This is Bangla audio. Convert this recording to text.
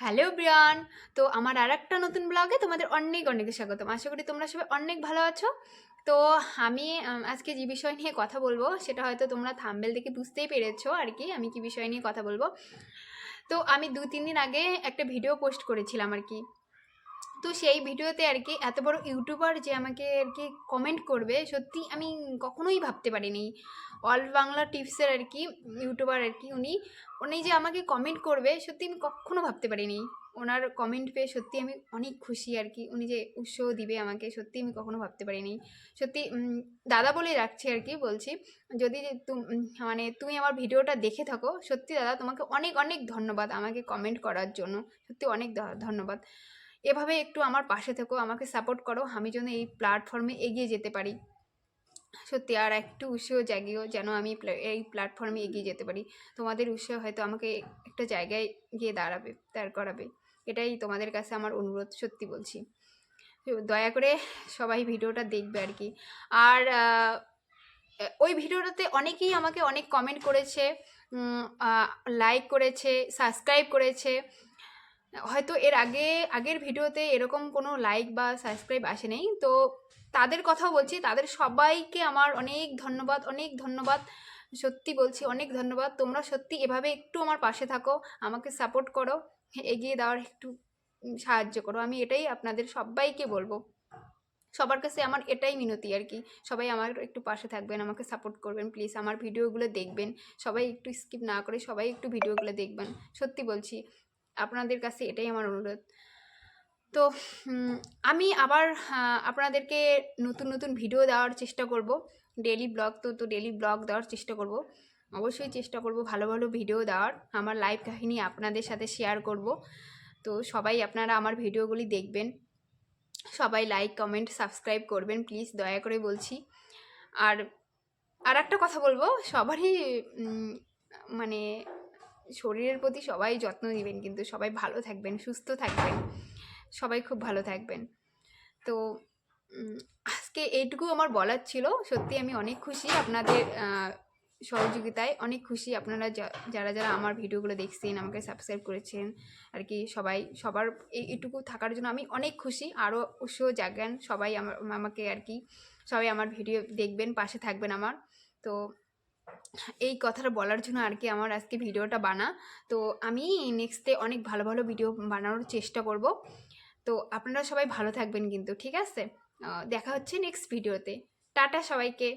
Hello Brian. তো আমার আর একটা নতুন ব্লগে তোমাদের অনেক অনেক স্বাগতম। আশা করি তোমরা সবাই অনেক ভালো আছো। তো আমি আজকে যে বিষয় নিয়ে কথা বলব, সেটা হয়তো তোমরা থাম্বেল দেখে বুঝতেই পেরেছ আর কি, আমি কি বিষয় নিয়ে কথা বলব। তো আমি দু তিন দিন আগে একটা ভিডিও পোস্ট করেছিলাম আর কি। তো সেই ভিডিওতে আর কি এত বড় ইউটিউবার যে আমাকে আর কি কমেন্ট করবে, সত্যি আমি কখনোই ভাবতে পারিনি। অল বাংলা টিপসের আর কি ইউটিউবার আর কি উনি উনি যে আমাকে কমেন্ট করবে, সত্যি আমি কখনো ভাবতে পারিনি। ওনার কমেন্ট পেয়ে সত্যি আমি অনেক খুশি আর কি উনি যে উৎসাহ দিবে আমাকে, সত্যি আমি কখনো ভাবতে পারিনি। সত্যি দাদা বলে রাখছি আর কি বলছি, যদি তুম- মানে তুমি আমার ভিডিওটা দেখে থাকো, সত্যি দাদা তোমাকে অনেক অনেক ধন্যবাদ আমাকে কমেন্ট করার জন্য। সত্যি অনেক ধন্যবাদ। এভাবে একটু আমার পাশে থেকো, আমাকে সাপোর্ট করো, আমি যেন এই প্ল্যাটফর্মে এগিয়ে যেতে পারি। সত্যি, আর একটু উৎসাহ জাগিয়েও যেন আমি এই প্ল্যাটফর্মে এগিয়ে যেতে পারি। তোমাদের উৎসাহ হয়তো আমাকে একটা জায়গায় গিয়ে দাঁড়াবে, দাঁড় করাবে। এটাই তোমাদের কাছে আমার অনুরোধ, সত্যি বলছি। দয়া করে সবাই ভিডিওটা দেখবে আর কি। আর ওই ভিডিওটাতে অনেকেই আমাকে অনেক কমেন্ট করেছে লাইক করেছে সাবস্ক্রাইব করেছে হয়তো এর আগে, আগের ভিডিওতে এরকম কোনো লাইক বা সাবস্ক্রাইব আসে নেই। তো তাদের কথা বলছি, তাদের সবাইকে আমার অনেক ধন্যবাদ অনেক ধন্যবাদ। সত্যি বলছি, অনেক ধন্যবাদ। তোমরা সত্যি এভাবে একটু আমার পাশে থাকো, আমাকে সাপোর্ট করো, এগিয়ে দেওয়ার একটু সাহায্য করো। আমি এটাই আপনাদের সবাইকে বলব। সবার কাছে আমার এটাই মিনতি আর কি। সবাই আমার একটু পাশে থাকবেন, আমাকে সাপোর্ট করবেন প্লিজ আমার ভিডিওগুলো দেখবেন। সবাই একটু স্কিপ না করে সবাই একটু ভিডিওগুলো দেখবেন। সত্যি বলছি। আপনাদের কাছে এটাই আমার অনুরোধ। তো আমি আবার আপনাদেরকে নতুন নতুন ভিডিও দেওয়ার চেষ্টা করব ডেলি ব্লগ তো তো ডেলি ব্লগ দেওয়ার চেষ্টা করব। অবশ্যই চেষ্টা করব ভালো ভালো ভিডিও দেওয়ার, আমার লাইভ কাহিনী আপনাদের সাথে শেয়ার করব। তো সবাই আপনারা আমার ভিডিওগুলি দেখবেন, সবাই লাইক কমেন্ট সাবস্ক্রাইব করবেন প্লিজ দয়া করে বলছি। আর আর একটা কথা বলব, সবারই মানে শরীরের প্রতি সবাই যত্ন নেবেন, কিন্তু সবাই ভালো থাকবেন, সুস্থ থাকবেন, সবাই খুব ভালো থাকবেন। তো আজকে এইটুকু আমার বলার ছিল। সত্যি আমি অনেক খুশি আপনাদের সহযোগিতায়, অনেক খুশি আপনারা যারা যারা আমার ভিডিওগুলো দেখছেন, আমাকে সাবস্ক্রাইব করেছেন, আর কি সবাই, সবার এই, এইটুকু থাকার জন্য আমি অনেক খুশি। আরও উৎসাহ জাগান, সবাই আমার, আমাকে আর কি, সবাই আমার ভিডিও দেখবেন, পাশে থাকবেন আমার। তো এই কথাটা বলার জন্য আর কি আমার আজকে ভিডিওটা বানা। তো আমি নেক্সটে অনেক ভালো ভালো ভিডিও বানানোর চেষ্টা করব। তো আপনারা সবাই ভালো থাকবেন কিন্তু, ঠিক আছে? দেখা হচ্ছে নেক্সট ভিডিওতে টাটা সবাইকে।